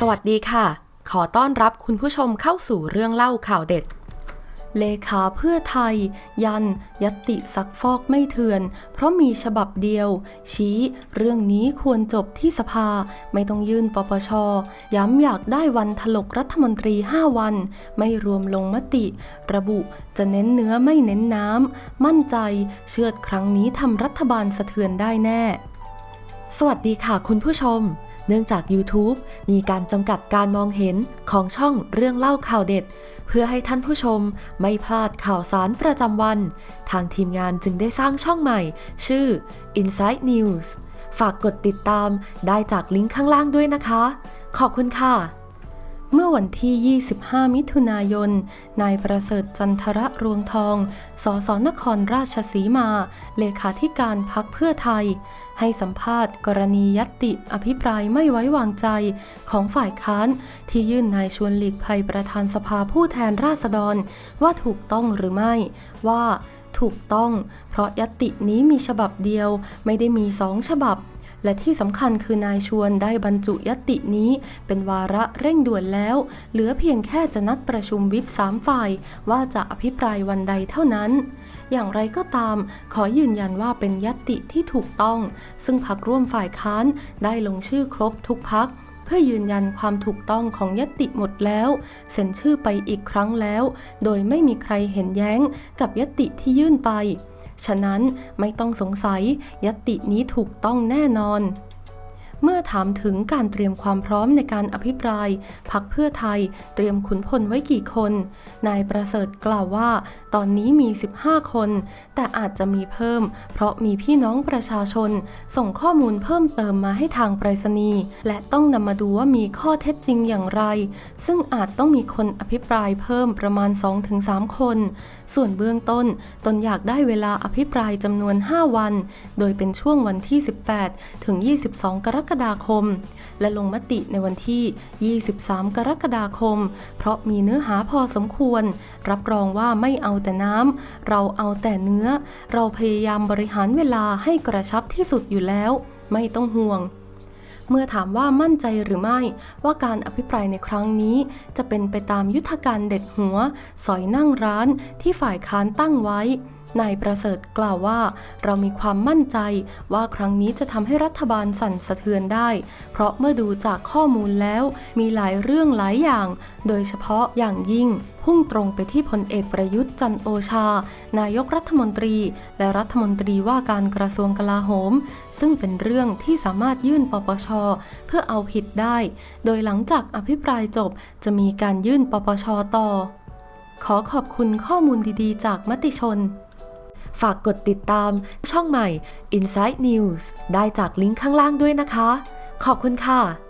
สวัสดีค่ะ ขอต้อนรับคุณผู้ชมเข้าสู่เรื่องเล่าข่าวเด็ด เลขาเพื่อไทย ยัน ยติซักฟอกไม่เถื่อน เพราะมีฉบับเดียว ชี้ เรื่องนี้ควรจบที่สภาไม่ต้องยื่นปปช ย้ำอยากได้วันถลกรัฐมนตรี 5 วัน ไม่รวมลงมติ ระบุจะเน้นเนื้อไม่เน้นน้ำ มั่นใจ เชื่อดครั้งนี้ทำรัฐบาลสะเทือนได้แน่ สวัสดีค่ะคุณผู้ชม เนื่องจาก YouTube มีการจำกัดการมองเห็นของช่องเรื่องเล่าข่าวเด็ด เพื่อให้ท่านผู้ชมไม่พลาดข่าวสารประจำวัน ทางทีมงานจึงได้สร้างช่องใหม่ ชื่อ Inside News ฝากกดติดตามได้จากลิงก์ข้างล่างด้วยนะคะ ขอบคุณค่ะ เมื่อวันที่ 25 มิถุนายน นายประเสริฐจันทระรวงทอง สสนครราชสีมา เลขาธิการพักเพื่อไทย ให้สัมภาษณ์กรณียัตติอภิปรายไม่ไว้วางใจของฝ่ายค้าน ที่ยื่นนายชวนหลีกภัยประธานสภาผู้แทนราษฎร ว่าถูกต้องหรือไม่ ว่าถูกต้อง เพราะยัตตินี้มีฉบับเดียวไม่ได้มีสองฉบับ และที่สำคัญคือนายชวนได้บรรจุยตินี้ เป็นวาระเร่งด่วนแล้ว เหลือเพียงแค่จะนัดประชุมวิปสามฝ่าย ว่าจะอภิปรายวันใดเท่านั้น อย่างไรก็ตาม ขอยืนยันว่าเป็นยติที่ถูกต้อง ซึ่งพักร่วมฝ่ายค้านได้ลงชื่อครบทุกพักเพื่อยืนยันความถูกต้องของยติหมดแล้ว เซ็นชื่อไปอีกครั้งแล้ว โดยไม่มีใครเห็นแย้งกับยติที่ยื่นไป ฉะนั้นไม่ต้องสงสัยยตินี้ถูกต้องแน่นอน เมื่อถามถึงการเตรียมความพร้อมในการอภิปรายพักเพื่อไทยเตรียมขุนพลไว้กี่คน นายประเสริฐกล่าวว่า ตอนนี้มี 15 คน แต่อาจจะมีเพิ่ม เพราะมีพี่น้องประชาชน ส่งข้อมูลเพิ่มเติมมาให้ทางไปรษณีย์และต้องนำมาดูว่ามีข้อเท็จจริงอย่างไร ซึ่งอาจต้องมีคนอภิปรายเพิ่มประมาณ 2-3 คน ส่วนเบื้องต้นตนอยากได้เวลาอภิปรายจำนวน 5 วัน โดยเป็นช่วงวันที่ 18 ถึง 22 กรกฎาคมและลงมติในวันที่ 23 กรกฎาคม เพราะมีเนื้อหาพอสมควร รับรองว่าไม่เอาแต่น้ำเราเอาแต่เนื้อ เราพยายามบริหารเวลาให้กระชับที่สุดอยู่แล้ว ไม่ต้องห่วงเมื่อถามว่ามั่นใจหรือไม่ว่าการอภิปรายในครั้งนี้ จะเป็นไปตามยุทธการเด็ดหัว สอยนั่งร้านที่ฝ่ายค้านตั้งไว้ นายประเสริฐกล่าวว่า เรามีความมั่นใจว่าครั้งนี้จะทำให้รัฐบาลสั่นสะเทือนได้ เพราะเมื่อดูจากข้อมูลแล้ว มีหลายเรื่องหลายอย่าง โดยเฉพาะอย่างยิ่งพุ่งตรงไปที่พลเอกประยุทธ์จันโอชา นายกรัฐมนตรี และรัฐมนตรีว่าการกระทรวงกลาโหม ซึ่งเป็นเรื่องที่สามารถยื่นปปช เพื่อเอาผิดได้ โดยหลังจากอภิปรายจบจะมีการยื่นปปชต่อ ขอขอบคุณข้อมูลดีๆ จากมติชน ฝากกดติดตามช่องใหม่ Inside News ได้จากลิงก์ข้างล่างด้วยนะคะ ขอบคุณค่ะ